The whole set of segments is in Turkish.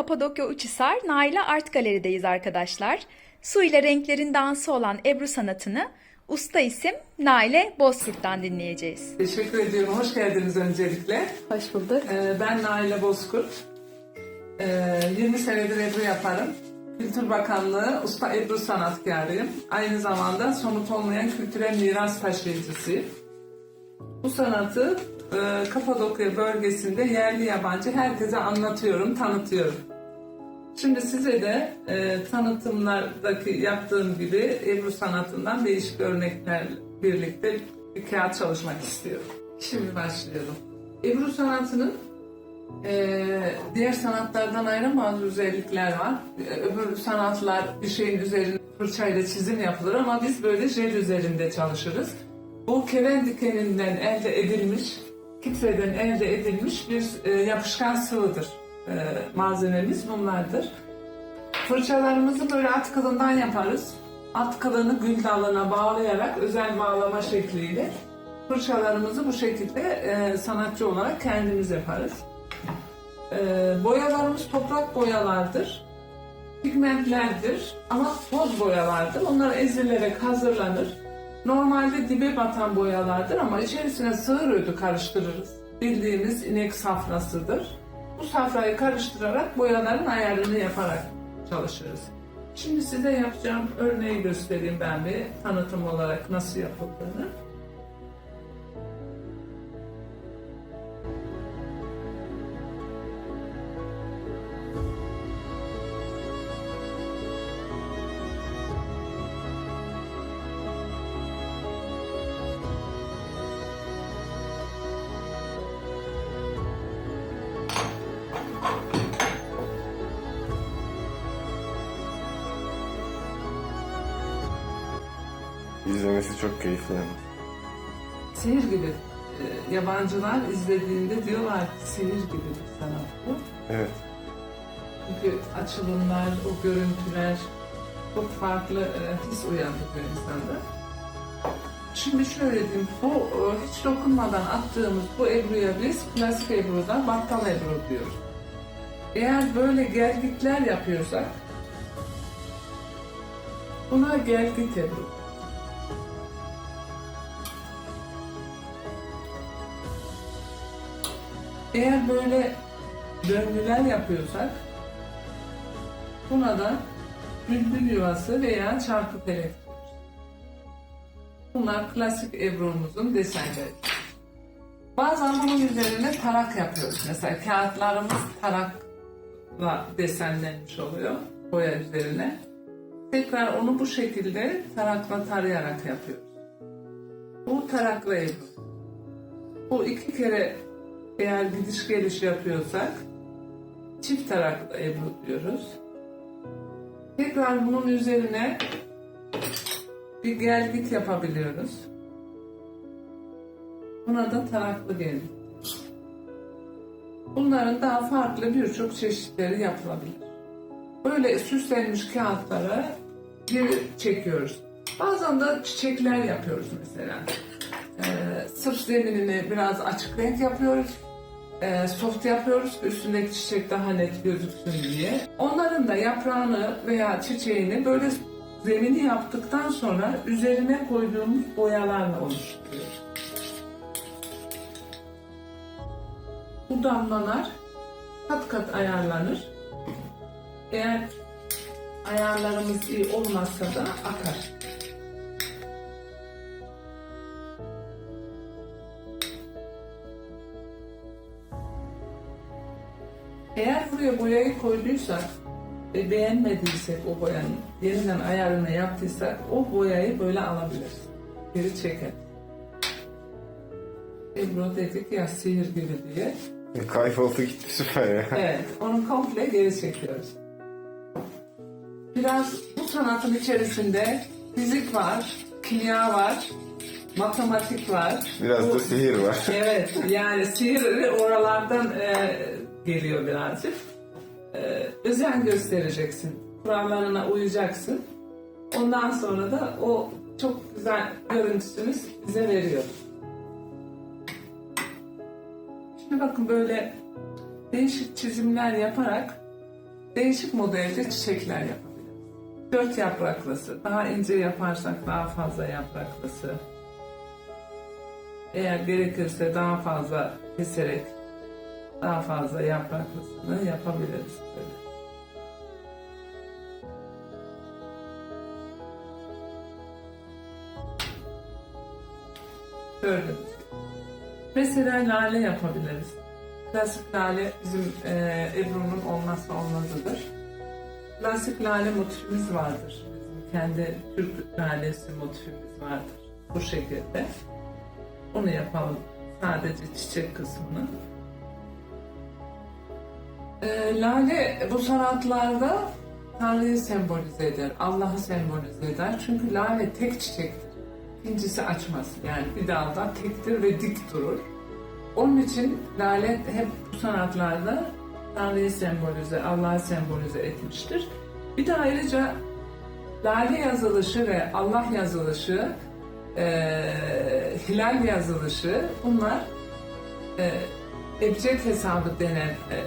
Kapadokya Uçhisar Naila Art Galeri'deyiz arkadaşlar. Su ile renklerin dansı olan Ebru sanatını usta isim Naile Bozkurt'tan dinleyeceğiz. Teşekkür ediyorum. Hoş geldiniz öncelikle. Hoş bulduk. Ee, Ben Naile Bozkurt. Ee, 20 senedir Ebru yaparım. Kültür Bakanlığı Usta Ebru Sanatkarıyım. Aynı zamanda somut olmayan kültürel miras taşıyıcısıyım. Bu sanatı e, Kapadokya bölgesinde yerli yabancı herkese anlatıyorum, tanıtıyorum. Şimdi size de e, tanıtımlardaki yaptığım gibi Ebru sanatından değişik örnekler birlikte bir kağıt çalışmak istiyorum. Şimdi başlayalım. Ebru sanatının e, diğer sanatlardan ayıran özellikler var. E, öbür sanatlar bir şeyin üzerine fırçayla çizim yapılır ama biz böyle jel üzerinde çalışırız. Bu keven dikeninden elde edilmiş, kitreden elde edilmiş bir e, yapışkan sıvıdır. E, malzememiz bunlardır. Fırçalarımızı böyle at kılından yaparız. At kılını gül dalına bağlayarak özel bağlama şekliyle fırçalarımızı bu şekilde e, sanatçı olarak kendimiz yaparız. E, boyalarımız toprak boyalardır. Pigmentlerdir ama toz boyalardır. Onlar ezilerek hazırlanır. Normalde dibe batan boyalardır ama içerisine sığır ödü karıştırırız. Bildiğimiz inek safrasıdır. Bu safrayı karıştırarak boyaların ayarını yaparak çalışırız. Şimdi size yapacağım örneği göstereyim ben bir tanıtım olarak nasıl yapıldığını. İzlemesi çok keyifli yani. Sihir gibi. Ee, yabancılar izlediğinde diyorlar ki sihir gibi bir sanat bu. Evet. Çünkü açılımlar, o görüntüler çok farklı e, his uyandırıyor insanda. Şimdi şöyle diyeyim, bu e, hiç dokunmadan attığımız bu ebruya biz klasik ebrudan battal ebru diyoruz. Eğer böyle gelgitler yapıyorsak buna gelgit ebru. Eğer böyle döngüler yapıyorsak buna da bülbül yuvası veya felek diyoruz. Bunlar klasik Ebru'muzun desenleri. Bazen bunun üzerine tarak yapıyoruz. Mesela kağıtlarımız tarakla desenlenmiş oluyor boya üzerine. Tekrar onu bu şekilde tarakla tarayarak yapıyoruz. Bu tarakla Ebru. Bu iki kere eğer gidiş geliş yapıyorsak çift taraklı Ebru diyoruz. Tekrar bunun üzerine bir gelgit yapabiliyoruz. Buna da taraklı gelgit. Bunların daha farklı birçok çeşitleri yapılabilir. Böyle süslenmiş kağıtlara geri çekiyoruz. Bazen de çiçekler yapıyoruz mesela. Ee, sırf zeminini biraz açık renk yapıyoruz. Ee, soft yapıyoruz. Üstündeki çiçek daha net gözüksün diye. Onların da yaprağını veya çiçeğini böyle zemini yaptıktan sonra üzerine koyduğumuz boyalarla oluşturuyoruz. Bu damlalar kat kat ayarlanır. Eğer ayarlarımız iyi olmazsa da akar. Buraya boyayı koyduysak ve beğenmediysek o boyanın yeniden ayarını yaptıysak o boyayı böyle alabiliriz. Geri çeker. Ebru dedik ya sihir gibi diye. E, Kayboldu gitti süper ya. Evet, onu komple geri çekiyoruz. Biraz bu sanatın içerisinde fizik var, kimya var, matematik var. Biraz Bu- da sihir var. Evet, yani sihir oralardan e, geliyor birazcık. E, özen göstereceksin, kurallarına uyacaksın. Ondan sonra da o çok güzel görüntüsünü bize veriyor. Şimdi bakın böyle değişik çizimler yaparak değişik modelde çiçekler yapabiliriz. Dört yapraklısı, daha ince yaparsak daha fazla yapraklısı. Eğer gerekirse daha fazla keserek daha fazla yapraklısını yapabiliriz. Böyle. Gibi. Mesela lale yapabiliriz. Klasik lale bizim e, Ebru'nun olmazsa olmazıdır. Klasik lale motifimiz vardır. Bizim kendi Türk lalesi motifimiz vardır. Bu şekilde. Onu yapalım. Sadece çiçek kısmını. E, lale bu sanatlarda Tanrı'yı sembolize eder, Allah'ı sembolize eder. Çünkü lale tek çiçektir. İkincisi açmaz. Yani bir dalda tektir ve dik durur. Onun için lale hep bu sanatlarda Tanrı'yı sembolize, Allah'ı sembolize etmiştir. Bir de ayrıca lale yazılışı ve Allah yazılışı, eee, hilal yazılışı bunlar eee ebced hesabı denen eee,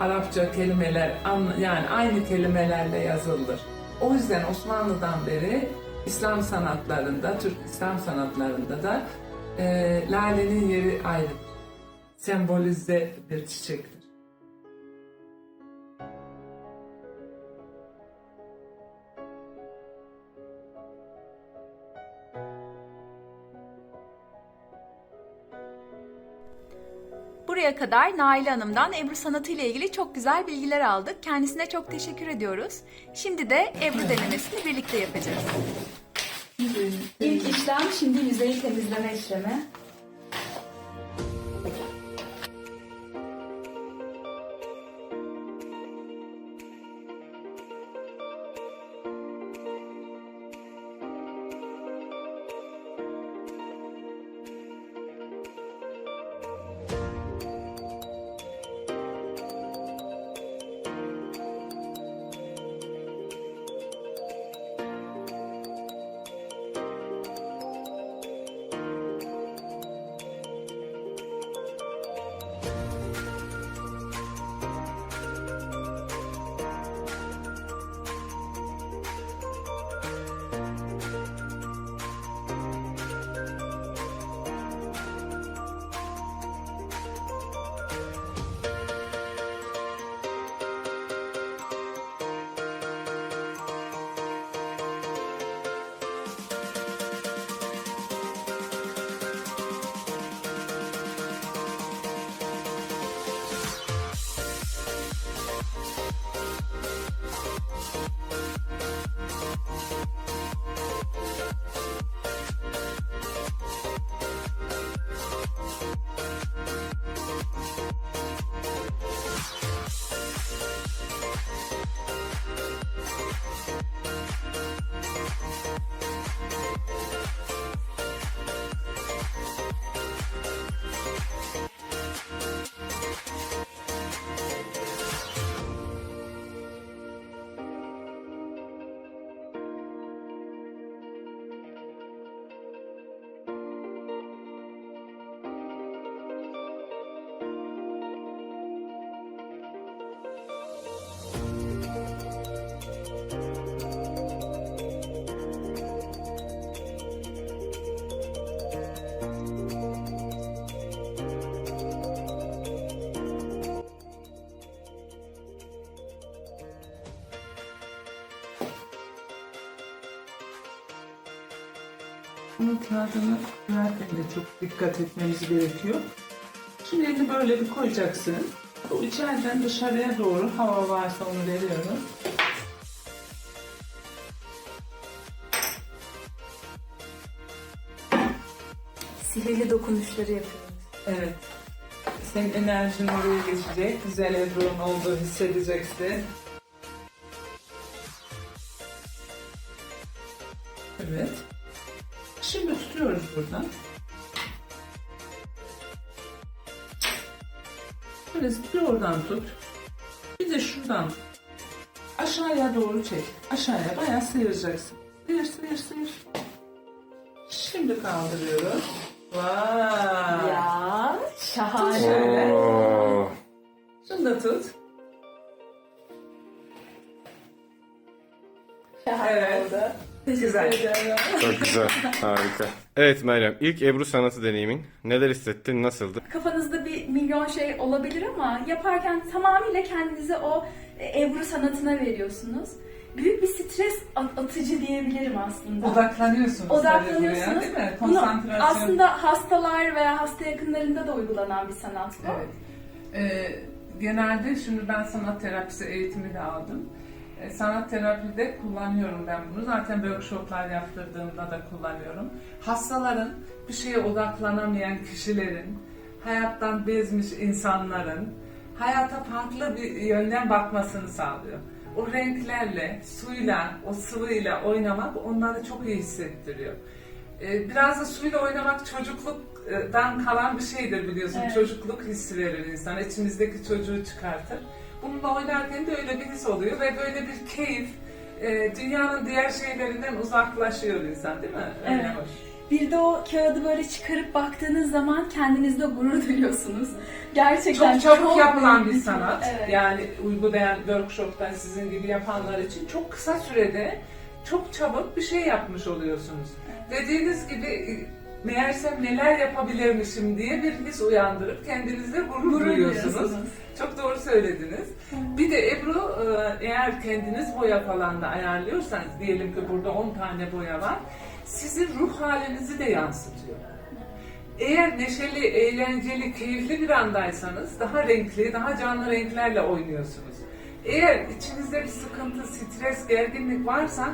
Arapça kelimeler an- yani aynı kelimelerle yazılır. O yüzden Osmanlı'dan beri İslam sanatlarında, Türk İslam sanatlarında da eee, lalenin yeri ayrıdır. Sembolize bir çiçektir. Buraya kadar Naile Hanım'dan Ebru sanatı ile ilgili çok güzel bilgiler aldık. Kendisine çok teşekkür ediyoruz. Şimdi de Ebru denemesini birlikte yapacağız. İlk işlem şimdi yüzeyi temizleme işlemi. Bunun kağıdını verken de çok dikkat etmemiz gerekiyor. Şimdi böyle bir koyacaksın. O içeriden dışarıya doğru hava varsa onu veriyorum. Sihirli dokunuşları yapıyoruz. Evet. Senin enerjin oraya geçecek. Güzel Ebru'nun olduğu hissedeceksin. Evet. Şimdi tutuyoruz buradan. Böyle bir oradan tut. Bir de şuradan aşağıya doğru çek. Aşağıya bayağı sıyıracaksın. Sıyır sıyır sıyır. Şimdi kaldırıyoruz. Vay. Ya şahane. Şöyle. Oo. Şunu da tut. Evet. Güzel. Çok güzel. Harika. Evet Meryem, ilk Ebru sanatı deneyimin. Neler hissettin, nasıldı? Kafanızda bir milyon şey olabilir ama yaparken tamamıyla kendinizi o Ebru sanatına veriyorsunuz. Büyük bir stres at- atıcı diyebilirim aslında. Odaklanıyorsunuz. Odaklanıyorsunuz. buraya, değil mi? Bunu Konsantrasyon. aslında hastalar veya hasta yakınlarında da uygulanan bir sanat bu. Evet. Ee, genelde şimdi ben sanat terapisi eğitimi de aldım. Ee, sanat terapide kullanıyorum ben bunu. Zaten workshoplar yaptırdığımda da kullanıyorum. Hastaların, bir şeye odaklanamayan kişilerin, hayattan bezmiş insanların hayata farklı bir yönden bakmasını sağlıyor. O renklerle, suyla, o sıvıyla oynamak onları çok iyi hissettiriyor. Ee, Biraz da suyla oynamak çocukluktan kalan bir şeydir biliyorsun. Evet. Çocukluk hissi verir insan. İçimizdeki çocuğu çıkartır. Bununla oynarken de öyle bir his oluyor ve böyle bir keyif. e, Dünyanın diğer şeylerinden uzaklaşıyor insan değil mi? Öyle Evet. hoş. Bir de o kağıdı böyle çıkarıp baktığınız zaman kendinizde gurur duyuyorsunuz. Gerçekten Çok çabuk yapılan büyük bir sanat. Evet. Yani uygulayan workshop'tan sizin gibi yapanlar için çok kısa sürede çok çabuk bir şey yapmış oluyorsunuz. Dediğiniz gibi meğersem neler yapabilirmişim diye bir his uyandırıp kendinizde gurur, Gurur duyuyorsunuz. duyuyorsunuz. Çok doğru söylediniz. Bir de Ebru e, eğer kendiniz boya falan da ayarlıyorsanız diyelim ki burada 10 tane boya var. Sizin ruh halinizi de yansıtıyor. Eğer neşeli, eğlenceli, keyifli bir andaysanız daha renkli, daha canlı renklerle oynuyorsunuz. Eğer içinizde bir sıkıntı, stres, gerginlik varsa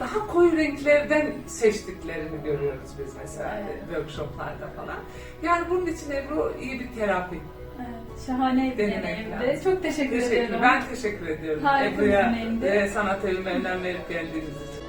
daha koyu renklerden seçtiklerini görüyoruz biz mesela Evet. workshoplarda falan. Yani bunun için Ebru iyi bir terapi. Evet, şahane bir deneyimdi. Çok teşekkür, Teşekkür, ederim. ben teşekkür ediyorum Ebru'ya e, sanat evime önem verip geldiğiniz için.